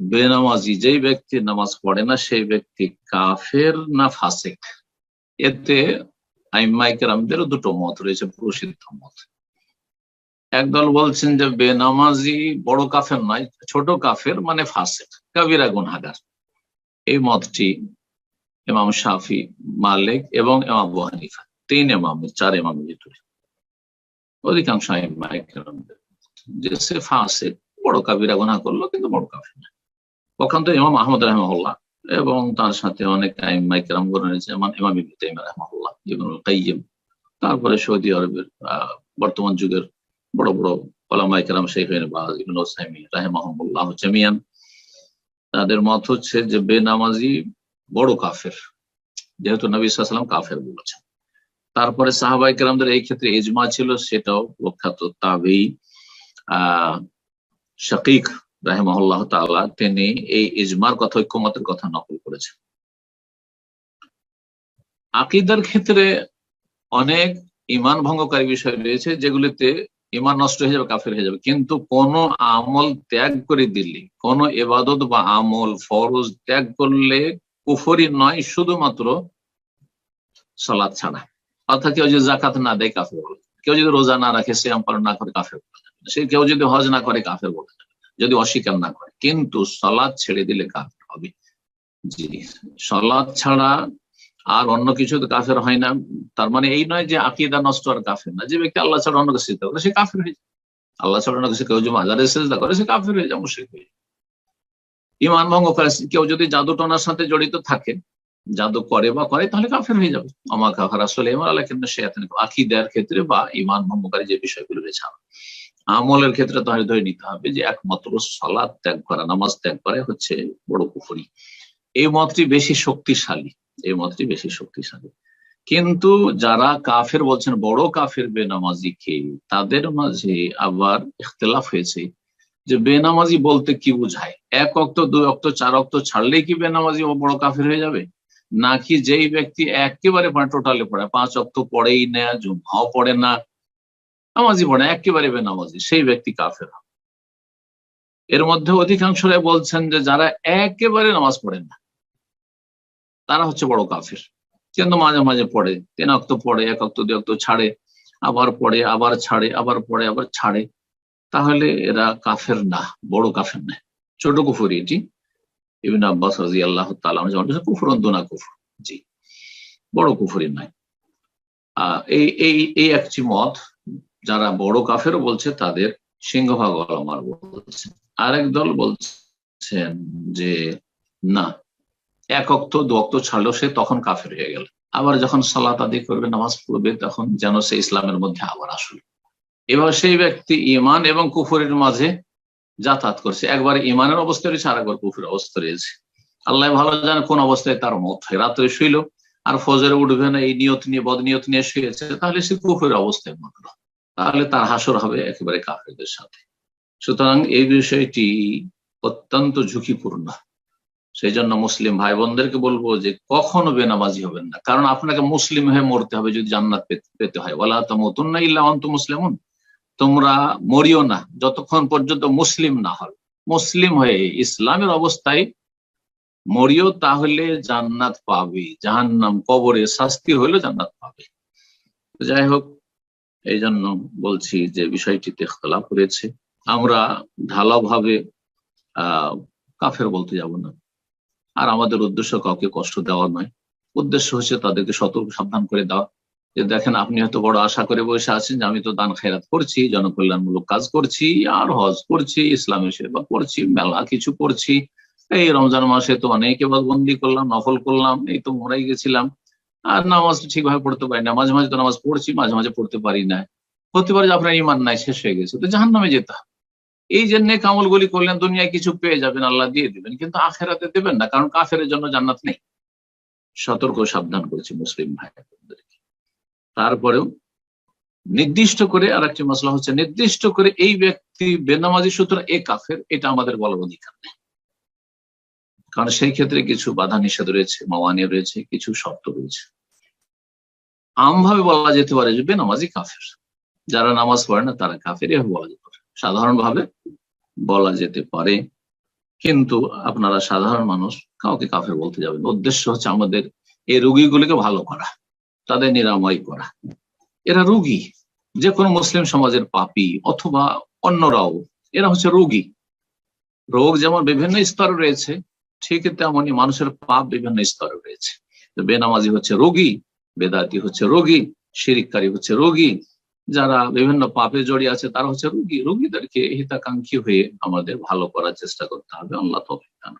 বেনামাজি যেই ব্যক্তি নামাজ পড়ে না, সেই ব্যক্তি কাফের না ফাসেক? এতে আইমাইকেরামদের দুটো মত রয়েছে প্রসিদ্ধ মত। একদল বলছেন যে বেনামাজি বড় কাফের নয়, ছোট কাফের মানে ফাসেক, কাবিরা গুনহাগার। এই মতটি ইমাম শাফি, মালিক এবং ইমাম আবু হানিফা, তিন ইমাম, চার ইমাম ভিতরে। অধিকাংশ আইমাইকেরামদের যে সে ফাসেক, বড় কাবিরা গুনা করল, কিন্তু বড় কাফের না পক্ষান্ত ইমাম আহমদ রহমল্লাহ এবং তার সাথে অনেক মাইকেরাম করে রয়েছে, যেমন ইমাম ইবনে রহমল্লাহ ইবনুল কাইয়িম তারপরে সৌদি আরবের বর্তমান যুগের বড় বড় ওলামাইকেরাম শেখ বাজ, ইবনুল সাইমি রাহেমাহমুল্লাহ জামিয়ান। তাদের মত হচ্ছে যে বেনামাজি বড় কাফের, যেহেতু নবী সাল্লাম কাফের বলেছেন। তারপরে সাহাবাই কেরামদের এই ক্ষেত্রে এজমা ছিল, সেটাও প্রখ্যাত তাবেই আহ শাকিক রাহেমহল্লাহ তাআলা, তিনি এই ইজমার কথা, ঐক্যমতের কথা নকল করেছেন। আকিদার ক্ষেত্রে অনেক ইমান ভঙ্গকারী বিষয় রয়েছে, যেগুলিতে ইমান নষ্ট হয়ে যাবে, কাফের হয়ে যাবে। কিন্তু কোন আমল ত্যাগ করে দিলে, কোন এবাদত বা আমল, ফরজ ত্যাগ করলে কুফরি নয়, শুধুমাত্র সলাদ ছাড়া। অর্থাৎ কেউ যদি জাকাত না দেয়, কাফের বলে। কেউ যদি রোজা না রাখে সে পালন না করে, কাফের বলে। সে কেউ যদি হজ না করে, কাফের বলে যদি অস্বীকার না করে। কিন্তু সলাদ ছেড়ে দিলে কাফের হবে। জি, সলাদ ছাড়া আর অন্য কিছু তো কাফের হয় না। তার মানে এই নয় যে আকিদা নষ্ট আর কাফের না। যে ব্যক্তি আল্লাহ ছাড়া অন্য কিছু করে, সে কাফের হয়ে যায়। আল্লাহ ছাড়া অন্য কিছু কেউ যদি মাজারে চেষ্টা করে, সে কাফের হয়ে যায়, মুশরিক হয়ে ইমান ভঙ্গ করে, কেউ যদি জাদু টনার সাথে জড়িত থাকে, জাদু করে বা করে, তাহলে কাফের হয়ে যাবে। আমা কাফার আসলে ইমান আল্লাহ কিন্তু সে আকিদার ক্ষেত্রে বা ইমান ভঙ্গকারী যে বিষয়গুলো রয়েছে আমলের ক্ষেত্রে তাহলে ধরে নিতে হবে যে একমাত্র সালাদ ত্যাগ করা, নামাজ ত্যাগ করে হচ্ছে বড় পুকুরি এই মতটি বেশি শক্তিশালী, এই মতটি বেশি শক্তিশালী। কিন্তু যারা কাফের বলছেন, বড় কাফের বেনামাজি কে? তাদের মাঝে আবার ইখতলাফ হয়েছে যে বেনামাজি বলতে কি বুঝায়? এক অক্ত, দুই অক্ত, চার অক্ত ছাড়লেই কি বেনামাজি ও বড় কাফের হয়ে যাবে? নাকি যেই ব্যক্তি একেবারে টোটালে পড়ে, পাঁচ অক্ত পড়েই না জুম্মাও পড়ে না নামাজি পড়ে, একেবারে বেনামাজি, সেই ব্যক্তি কাফের। এর মধ্যে অধিকাংশরাই বলছেন যে যারা একেবারে নামাজ পড়েন না, তারা হচ্ছে বড় কাফের। কিন্তু মাঝে মাঝে পড়ে তিন অক্ত পড়ে এক অক্ত দুই অক্ত ছাড়ে, আবার পড়ে, আবার ছাড়ে, আবার পড়ে, আবার ছাড়ে। তাহলে এরা কাফের না, বড় কাফের না। ছোট কুফুরি এটি। ইবিন আব্বাস রাজি আল্লাহ তালা কুফুর দোনা কুফুর। জি, বড় কুফুরি নাই আহ, এই এই এই একটি মত যারা বড় কাফেরও বলছে, তাদের সিংহভাগ অলমার বলছে। আরেক দল বলছেন যে, না, এক অক্ত, দু অক্ত ছাড়লেও সে তখন কাফের হয়ে গেল। আবার যখন সালাত আদি করবে, নামাজ পড়বে, তখন যেন সে ইসলামের মধ্যে আবার আসল। এবার সেই ব্যক্তি ইমান এবং কুফুরের মাঝে যাতায়াত করছে। একবার ইমানের অবস্থা রয়েছে আর একবার কুফুরের অবস্থা রয়েছে। আল্লাহ ভালো জানে কোন অবস্থায় তার মত হয়। রাত্রে শুইল, আর ফজরে উঠবে না, এই নিয়ত নিয়ে, বদ নিয়ত নিয়ে শুয়েছে তাহলে সে কুফুরের অবস্থায় মত তাহলে তার হাসর হবে একেবারে কাফেরদের সাথে। সুতরাং এই বিষয়টি অত্যন্ত ঝুঁকিপূর্ণ। সেই জন্য মুসলিম ভাই বোনদেরকে বলব যে কখনো বেনামাজি হবেন না। কারণ আপনাকে মুসলিম হয়ে মরতে হবে যদি জান্নাত পেতে হয়। বলা তমতুন না ইল্লা অন্ত মুসলিমুন। তোমরা মরিও না। যতক্ষণ পর্যন্ত মুসলিম না হবে মুসলিম হয়ে ইসলামের অবস্থায় মরিও তাহলে জান্নাত পাবে। জাহান্নাম কবরে শাস্তি হইলে জান্নাত পাবে। যাই হোক এই জন্য বলছি যে বিষয়টিতে খেলা করেছে আমরা ঢালাভাবে কাফের বলতে যাব না। আর আমাদের উদ্দেশ্য কাউকে কষ্ট দেওয়া নয়। উদ্দেশ্য হচ্ছে তাদেরকে সতর্ক, সাবধান করে দেওয়া। যে দেখেন, আপনি হয়তো বড় আশা করে বসে আছেন যে আমি তো দান খেরাত করছি, জনকল্যাণমূলক কাজ করছি, আর হজ করছি, ইসলামের সেবা করছি, মেলা কিছু করছি। এই রমজান মাসে তো অনেক বন্দি করলাম, নফল করলাম, এই তো মরাই গেছিলাম। আর নামাজ ঠিকভাবে পড়তে পারি না। মাঝে মাঝে তো নামাজ পড়ছি, মাঝে মাঝে পড়তে পারি না। হতে পারে যে আপনার ইমান নাই, শেষ হয়ে গেছে, তো জাহান নামে যেতে হবে। এই জন্য কামলগুলি করলেন, দুনিয়ায় কিছু পেয়ে যাবেন, আল্লাহ দিয়ে দিবেন, কিন্তু আখেরাতে দেবেন না, কারণ কাফের জন্য জান্নাত নেই। সতর্ক সাবধান করেছি মুসলিম ভাই তারপরেও নির্দিষ্ট করে আর একটি মশলা হচ্ছে, নির্দিষ্ট করে এই ব্যক্তি বেনামাজি, সূত্র এ কাফের, এটা আমাদের বলার অধিকার নেই। কারণ সেই ক্ষেত্রে কিছু বাধা নিষেধ রয়েছে, মাওয়ানিয়া রয়েছে, কিছু শর্ত রয়েছে। আমভাবে বলা যেতে পারে যে বেনামাজি কাফের। যারা নামাজ পড়ে না, তারা কাফের এভাবে বলা যেতে পারে। সাধারণভাবে বলা যেতে পারে। কিন্তু আপনারা সাধারণ মানুষ কাউকে কাফের বলতে যাবেন উদ্দেশ্য হচ্ছে আমাদের এই রুগীগুলিকে ভালো করা, তাদের নিরাময় করা। এরা রুগী যে কোনো মুসলিম সমাজের পাপী অথবা অন্যরাও, এরা হচ্ছে রোগী। রোগ যেমন বিভিন্ন স্তরে রয়েছে, ঠিক তেমনই মানুষের পাপ বিভিন্ন স্তরে রয়েছে। বেনামাজি হচ্ছে রোগী বেদাতি হচ্ছে রোগী, শিরিককারী হচ্ছে রোগী, যারা বিভিন্ন পাপে জড়িয়ে আছে তারা হচ্ছে রোগী রোগীদেরকে হিতাকাঙ্ক্ষী হয়ে আমাদের ভালো করার চেষ্টা করতে হবে আল্লাহ করুন।